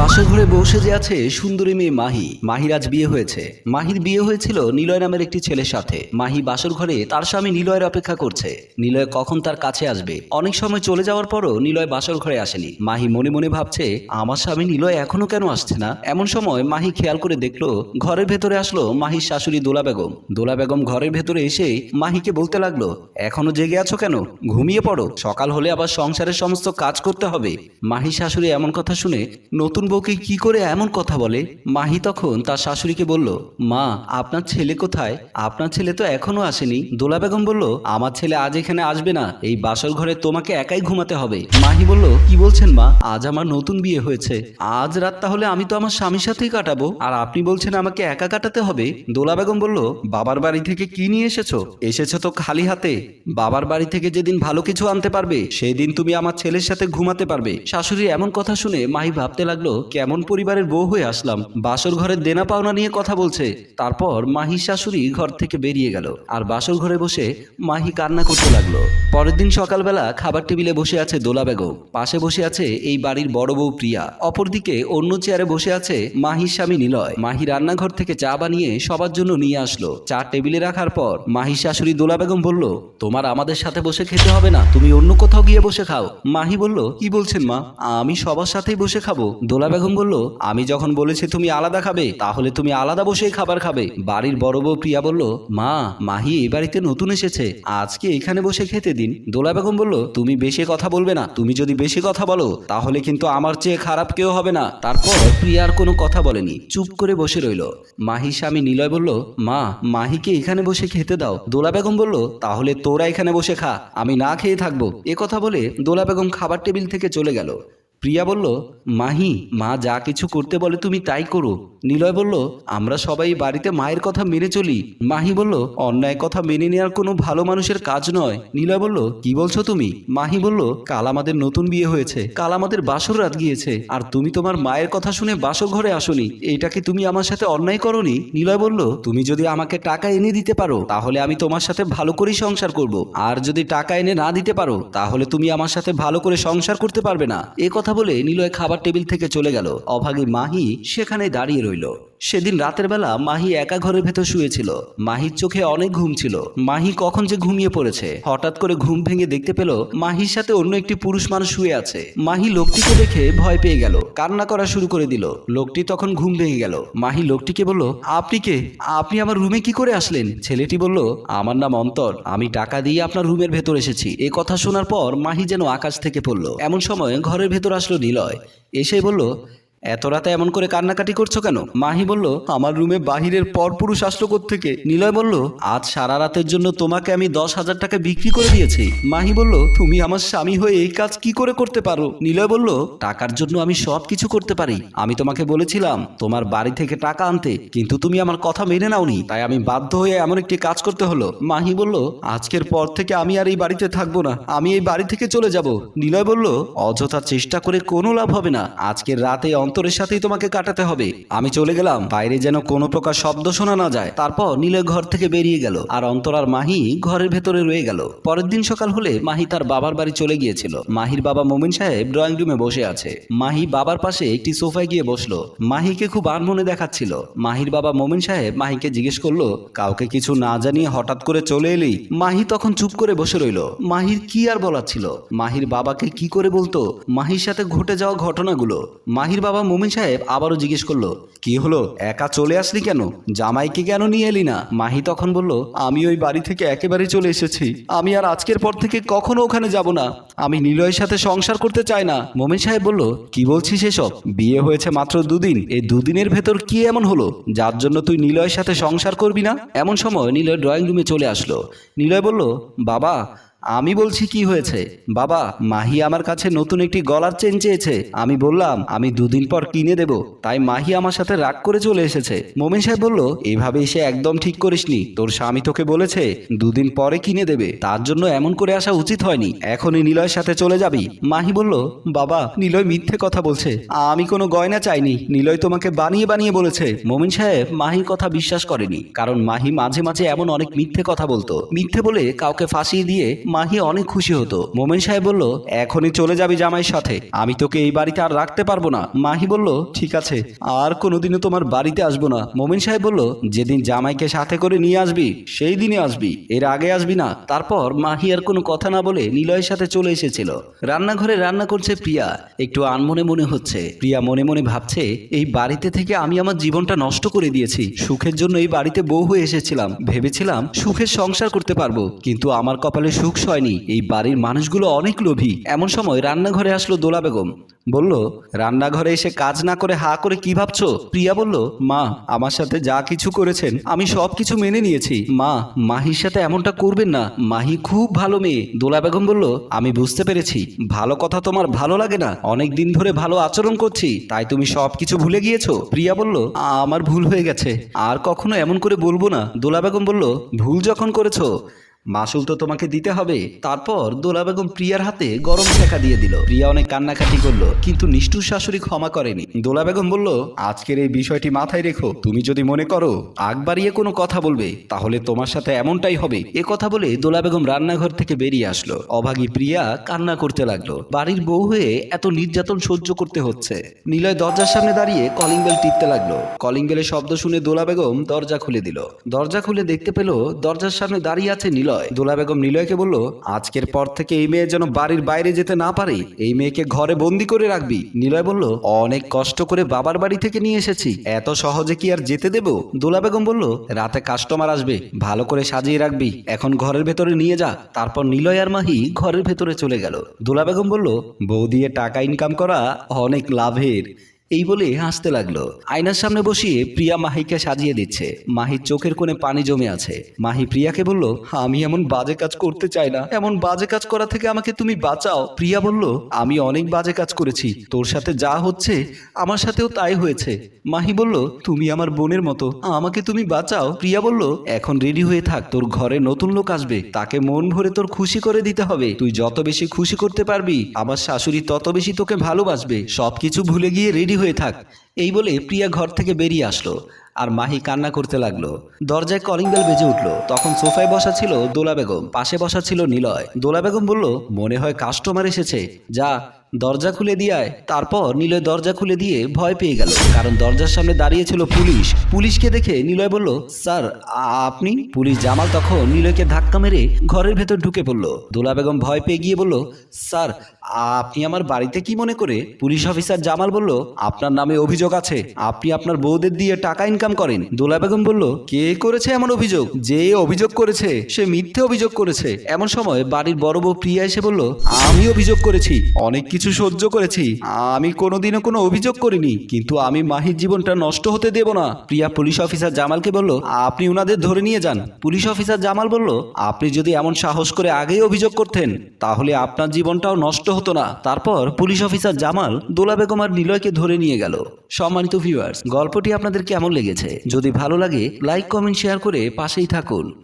বাসর ঘরে বসে যে আছে সুন্দরী মেয়ে মাহি, মাহির আজ বিয়ে হয়েছে। মাহির বিয়ে হয়েছিল নিলয় নামের একটি ছেলের সাথে। মাহি বাসর ঘরে তার স্বামী নিলয়ের অপেক্ষা করছে। নিলয় কখন তার কাছে আসবে? অনেক সময় চলে যাওয়ার পরও নিলয় বাসর ঘরে আসেনি। মাহি মনে মনে ভাবছে, আমার স্বামী নিলয় এখনও কেন আসছে না? এমন সময় মাহি খেয়াল করে দেখল, ঘরের ভেতরে আসলো মাহির শাশুড়ি দোলা বেগম। দোলা বেগম ঘরের ভেতরে এসে মাহিকে বলতে লাগল, এখনও জেগে আছো কেন? ঘুমিয়ে পড়ো। সকাল হলে আবার সংসারের সমস্ত কাজ করতে হবে। মাহি শাশুড়ি এমন কথা শুনে নতুন বউকে কি করে এমন কথা বলে? মাহি তখন তার শাশুড়িকে বলল, মা, আপনার ছেলে কোথায়? আপনার ছেলে তো এখনও আসেনি। দোলা বেগম বলল, আমার ছেলে আজ এখানে আসবে না। এই বাসর ঘরে তোমাকে একাই ঘুমাতে হবে। মাহি বলল, কি বলছেন মা? আজ আমার নতুন বিয়ে হয়েছে। আজ রাত তাহলে আমি তো আমার স্বামীর সাথেই কাটাবো। আর আপনি বলছেন আমাকে একা কাটাতে হবে? দোলা বেগম বলল, বাবার বাড়ি থেকে কি নিয়ে এসেছ? এসেছ তো খালি হাতে। বাবার বাড়ি থেকে যেদিন ভালো কিছু আনতে পারবে সেই দিন তুমি আমার ছেলের সাথে ঘুমাতে পারবে। শাশুড়ি এমন কথা শুনে মাহি ভাবতে লাগল কেমন পরিবারের বউ হয়ে আসলাম। বাসর ঘরের দেনা পাওনা নিয়ে কথা বলছে। তারপর মাহি শাশুড়ি ঘর থেকে বেরিয়ে গেল। আর বাসর ঘরে বসে মাহি কান্না করতে লাগল। পরের দিন সকালবেলা খাবার টেবিলে বসে আছে দোলা বেগম। পাশে বসে আছে এই বাড়ির বড় বউ প্রিয়া। অপরদিকে অন্য চেয়ারে বসে আছে মাহির স্বামী নিলয়। মাহি রান্নাঘর থেকে চা বানিয়ে সবার জন্য নিয়ে আসলো। চা টেবিলে রাখার পর মাহি শাশুড়ি দোলা বেগম বলল, তোমার আমাদের সাথে বসে খেতে হবে না। তুমি অন্য কোথাও গিয়ে বসে খাও। মাহি বলল, কি বলছেন মা? আমি সবার সাথেই বসে খাব। দোলা বেগম বলল, আমি যখন বলেছি তুমি আলাদা খাবে, তাহলে তুমি আলাদা বসেই খাবার খাবে। বাড়ির বড় বউ প্রিয়া বলল, মা, মাহি এই বাড়িতে নতুন এসেছে, আজকে এখানে বসে খেতে দিন। দোলা বেগম বলল, তুমি বেশি কথা বলবে না, তুমি যদি বেশি কথা বলো, তাহলে কিন্তু আমার চেয়ে খারাপ কেউ হবে না। তারপর প্রিয়া আর কোনো কথা বলেনি, চুপ করে বসে রইল। মাহি স্বামী নিলয় বলল, মা, মাহিকে এখানে বসে খেতে দাও। দোলা বেগম বলল, তাহলে তোরা এখানে বসে খা, আমি না খেয়ে থাকব। এ কথা বলে দোলা বেগম খাবার টেবিল থেকে চলে গেল। প্রিয়া বলল, মাহি, মা যা কিছু করতে বলে তুমি তাই করো। নিলয় বলল, আমরা সবাই বাড়িতে মায়ের কথা মেনে চলি। মাহি বলল, অন্যায় কথা মেনে নেওয়ার কোনো ভালো মানুষের কাজ নয়। নিলয় বলল, কি বলছো তুমি? মাহি বলল, কাল আমাদের নতুন বিয়ে হয়েছে। কাল আমাদের বাসর রাত গিয়েছে। আর তুমি তোমার মায়ের কথা শুনে বাসর ঘরে আসনি। এটা কি তুমি আমার সাথে অন্যায় করনি? নিলয় বলল, তুমি যদি আমাকে টাকা এনে দিতে পারো, তাহলে আমি তোমার সাথে ভালো করেই সংসার করব। আর যদি টাকা এনে না দিতে পারো, তাহলে তুমি আমার সাথে ভালো করে সংসার করতে পারবে না। এ কথা বলে নিলয় খাবার টেবিল থেকে চলে গেল। অভাগী মাহি সেখানে দাঁড়িয়ে রইল। সেদিন রাতের বেলা মাহি একা ঘরের ভেতর শুয়েছিল। মাহির চোখে অনেক ঘুম ছিল। মাহি কখন যে ঘুমিয়ে পড়েছে। হঠাৎ করে ঘুম ভেঙে দেখতে পেল মাহির সাথে অন্য একটি পুরুষ মানুষ শুয়ে আছে। মাহি লোকটিকে দেখে ভয় পেয়ে গেল। কান্না করা শুরু করে দিল। লোকটি তখন ঘুম ভেঙে গেল। মাহি লোকটিকে বলল, আপনি কে? আপনি আমার রুমে কি করে আসলেন? ছেলেটি বলল, আমার নাম অন্তর। আমি টাকা দিয়ে আপনার রুমের ভেতর এসেছি। এ কথা শোনার পর মাহি যেন আকাশ থেকে পড়ল। এমন সময় ঘরের ভেতর আসলো নিলয়। এসে বলল এত রাতে এমন করে কান্নাকাটি করছ কেন? মাহি বলল, আমার রুমে বাহিরের পরপুরুষ আসলো থেকে নিলয় বলল, আজ সারা রাতের জন্য তোমাকে আমি দশ হাজার টাকা বিক্রি করে দিয়েছি। মাহি বলল, তুমি আমার স্বামী হয়ে এই কাজ কি করে করতে পারো? নিলয় বলল, টাকার জন্য আমি সব কিছু করতে পারি। আমি তোমাকে বলেছিলাম, তোমার বাড়ি থেকে টাকা আনতে, কিন্তু তুমি আমার কথা মেনে নাওনি, তাই আমি বাধ্য হয়ে এমন একটি কাজ করতে হলো। মাহি বলল, আজকের পর থেকে আমি আর এই বাড়িতে থাকব না, আমি এই বাড়ি থেকে চলে যাব। নিলয় বলল, অযথা চেষ্টা করে কোনো লাভ হবে না। আজকের রাতে অন্তরের সাথেই তোমাকে কাটাতে হবে। আমি চলে গেলাম। বাইরে যেন কোনো প্রকার শব্দ শোনা না যায়। তারপর নীলয় ঘর থেকে বেরিয়ে গেল। আর অন্তর আর মাহি ঘরের ভেতরে রয়ে গেল। পরের দিন সকাল হলে মাহি তার বাবার বাড়ি চলে গিয়েছিল। মাহির বাবা মোমিন সাহেব ড্রয়িং রুমে বসে আছে। মাহি বাবার পাশে একটি সোফায় গিয়ে বসল। মাহিকে খুব আনমনে দেখাচ্ছিল। মাহির বাবা মোমিন সাহেব মাহিকে জিজ্ঞেস করল, কাউকে কিছু না জানিয়ে হঠাৎ করে চলে এলি? মাহি তখন চুপ করে বসে রইল। মাহির কি আর বলার ছিল? মাহির বাবাকে কি করে বলতো? মাহির সাথে ঘটে যাওয়া ঘটনাগুলো। মাহির বাবা মোমিন সাহেব আবারও জিজ্ঞেস করল, কি হলো? একা চলে আসলি কেন? জামাইকে কেন নিয়ে এলি না? মাহি তখন বলল, আমি ওই বাড়ি থেকে একেবারে চলে এসেছি। আমি আর আজকের পর থেকে কখনো ওখানে যাব না। আমি নিলয়ের সাথে সংসার করতে চাই না। মোমিন সাহেব বলল, কি বলছিস এসব? বিয়ে হয়েছে মাত্র দুদিন। এই দুদিনের ভেতর কি এমন হলো? যার জন্য তুই নিলয়ের সাথে সংসার করবি না? এমন সময় নিলয় ড্রয়িং রুমে চলে আসলো। নিলয় বলল, বাবা আমি বলছি কি হয়েছে? বাবা, মাহি আমার কাছে নতুন একটি গলার চেন চেয়েছে। আমি বললাম, আমি দুদিন পর কিনে দেব। তাই মাহি আমার সাথে রাগ করে চলে এসেছে। মোমেন সাহেব বলল এভাবে এসে একদম ঠিক করিসনি। তোর স্বামী তোকে বলেছে, দুদিন পরে কিনে দেবে। তার জন্য এমন করে আসা উচিত হয়নি। এখনই নিলয়ের সাথে চলে যাবি। মাহি বলল, বাবা, নিলয় মিথ্যে কথা বলছে। আমি কোনো গয়না চাইনি। নিলয় তোমাকে বানিয়ে বানিয়ে বলেছে। মোমিন সাহেব মাহির কথা বিশ্বাস করেনি। কারণ মাহি মাঝে মাঝে এমন অনেক মিথ্যে কথা বলতো। মিথ্যে বলে কাউকে ফাঁসিয়ে দিয়ে মাহি অনেক খুশি হতো। মোমেন সাহেব বলল, এখনই চলে যাবি জামাইয়ের সাথে। আমি তোকে এই বাড়িতে আর রাখতে পারব না। মাহি বলল, ঠিক আছে, আর কোনোদিনও তোমার বাড়িতে আসব না। মোমেন সাহেব বলল, যেদিন জামাইকে সাথে করে নিয়ে আসবি, সেই দিনে আসবি। এর আগে আসবি না। তারপর মাহি আর কোনো কথা না বলে নিলয়ের সাথে চলে এসেছিল। রান্নাঘরে রান্না করছে প্রিয়া। একটু আনমনে মনে হচ্ছে। প্রিয়া মনে মনে ভাবছে, এই বাড়িতে থেকে আমি আমার জীবনটা নষ্ট করে দিয়েছি। সুখের জন্য এই বাড়িতে বউ হয়ে এসেছিলাম। ভেবেছিলাম সুখের সংসার করতে পারব। কিন্তু আমার কপালে সুখ সয়নি, এই বাড়ির মানুষগুলো অনেক লোভী। এমন সময় রান্নাঘরে আসলো দোলা বেগম। বলল, রান্নাঘরে এসে কাজ না করে হা করে কি ভাবছ? প্রিয়া বলল, মা, আমার সাথে যা কিছু করেছেন, আমি সব কিছু মেনে নিয়েছি। মা, মাহির সাথে এমনটা করবেন না। মাহি খুব ভালো মেয়ে। দোলা বেগম বলল, আমি বুঝতে পেরেছি। ভালো কথা তোমার ভালো লাগে না। অনেক দিন ধরে ভালো আচরণ করছি, তাই তুমি সব কিছু ভুলে গিয়েছো? প্রিয়া বলল, আমার ভুল হয়ে গেছে। আর কখনো এমন করে বলব না। দোলা বেগম বলল, ভুল যখন করেছ মাসুল তো তোমাকে দিতে হবে। তারপর দোলা বেগম প্রিয়ার হাতে গরম ঠেকা দিয়ে দিল। প্রিয়া অনেক কান্নাকাটি করল, কিন্তু নিষ্ঠুর শাশুড়ি ক্ষমা করেনি। দোলা বেগম বলল, আজকের এই বিষয়টি মাথায় রেখো। তুমি যদি মনে করো আগ বাড়িয়ে কোনো কথা বলবে, তাহলে তোমার সাথে এমনটাই হবে। এ কথা বলে দোলা বেগম রান্নাঘর থেকে বেরিয়ে আসলো। অভাগী প্রিয়া কান্না করতে লাগল। বাড়ির বউ হয়ে এত নির্যাতন সহ্য করতে হচ্ছে। নিলয় দরজার সামনে দাঁড়িয়ে কলিং বেল টিপতে লাগল। কলিং বেলের শব্দ শুনে দোলা বেগম দরজা খুলে দিল। দরজা খুলে দেখতে পেল দরজার সামনে দাঁড়িয়ে আছে নিলয়। দোলা বেগম নিলয়কে বলল, আজকের পর থেকে এই মেয়ে যেন বাড়ির বাইরে যেতে না পারে, এই মেয়েকে ঘরে বন্দি করে রাখবি। নিলয় বলল, অনেক কষ্ট করে বাবার বাড়ি থেকে নিয়ে এসেছি, এত সহজে কি আর যেতে দেব? দোলা বেগম বলল, রাতে কাস্টমার আসবে, ভালো করে সাজিয়ে রাখবি, এখন ঘরের ভেতরে নিয়ে যা। তারপর নিলয় আর মাহি ঘরের ভেতরে চলে গেল। দোলা বেগম বলল, বউ দিয়ে টাকা ইনকাম করা অনেক লাভের। এই বলে হাসতে লাগল। আয়নার সামনে বসিয়ে প্রিয়া মাহিকে সাজিয়ে দিচ্ছে। মাহির চোখের কোণে পানি জমে আছে। মাহি প্রিয়াকে বলল, আমি এমন বাজে কাজ করতে চাই না। এমন বাজে কাজ করা থেকে আমাকে তুমি বাঁচাও। প্রিয়া বলল, আমি অনেক বাজে কাজ করেছি। তোর সাথে যা হচ্ছে, আমার সাথেও তাই হয়েছে। মাহি বলল, তুমি আমার বোনের মতো। আমাকে তুমি বাঁচাও। প্রিয়া বলল, এখন রেডি হয়ে থাক। তোর ঘরে নতুন লোক আসবে। তাকে মন ভরে তোর খুশি করে দিতে হবে। তুই যত বেশি খুশি করতে পারবি, আমার শাশুড়ি তত বেশি তোকে ভালোবাসবে। সবকিছু ভুলে গিয়ে রেডি হয়ে থাক। এই বলে প্রিয়া ঘর থেকে বেরিয়ে আসলো আর মাহি কান্না করতে লাগল। দরজায় কলিং বেল বেজে উঠল। তখন সোফায় বসা ছিল দোলা বেগম, পাশে বসা ছিল নিলয়। দোলা বেগম বলল, মনে হয় কাস্টমার এসেছে। যা দরজা খুলে দিয়ে তারপর নিলয় দরজা খুলে দিয়ে ভয় পেয়ে গেল, কারণ দরজার সামনে দাঁড়িয়ে ছিল পুলিশ। পুলিশকে দেখে নিলয় বলল, স্যার, আপনি? পুলিশ জামাল তখন নিলয়কে ধাক্কা মেরে ঘরের ভেতর ঢুকে পড়ল। দোলা বেগম ভয় পেয়ে গিয়ে বলল, স্যার, আপনি আমার বাড়িতে কি মনে করে? পুলিশ অফিসার জামাল বলল, আপনার নামে অভিযোগ আছে। আপনি আপনার বউদের দিয়ে টাকা ইনকাম করেন। দোলা বেগম বলল, কে করেছে এমন অভিযোগ? যে অভিযোগ করেছে, সে মিথ্যে অভিযোগ করেছে। এমন সময় বাড়ির বড় বউ প্রিয়া এসে বলল, আমি অভিযোগ করেছি। অনেক কিছু সহ্য করেছি। আমি কোনোদিনও কোনো অভিযোগ করিনি, কিন্তু আমি মাহির জীবনটা নষ্ট হতে দেব না। প্রিয়া পুলিশ অফিসার জামালকে বলল, আপনি উনাদের ধরে নিয়ে যান। পুলিশ অফিসার জামাল বলল, আপনি যদি এমন সাহস করে আগেই অভিযোগ করতেন, তাহলে আপনার জীবনটাও নষ্ট হতো না। তারপর পুলিশ অফিসার জামাল দোলা বেগম আর নিলয়কে ধরে নিয়ে গেল। সম্মানিত ভিউয়ার্স গল্পটি আপনাদের কেমন লেগেছে? যদি ভালো লাগে লাইক কমেন্ট শেয়ার করে পাশেই থাকুন।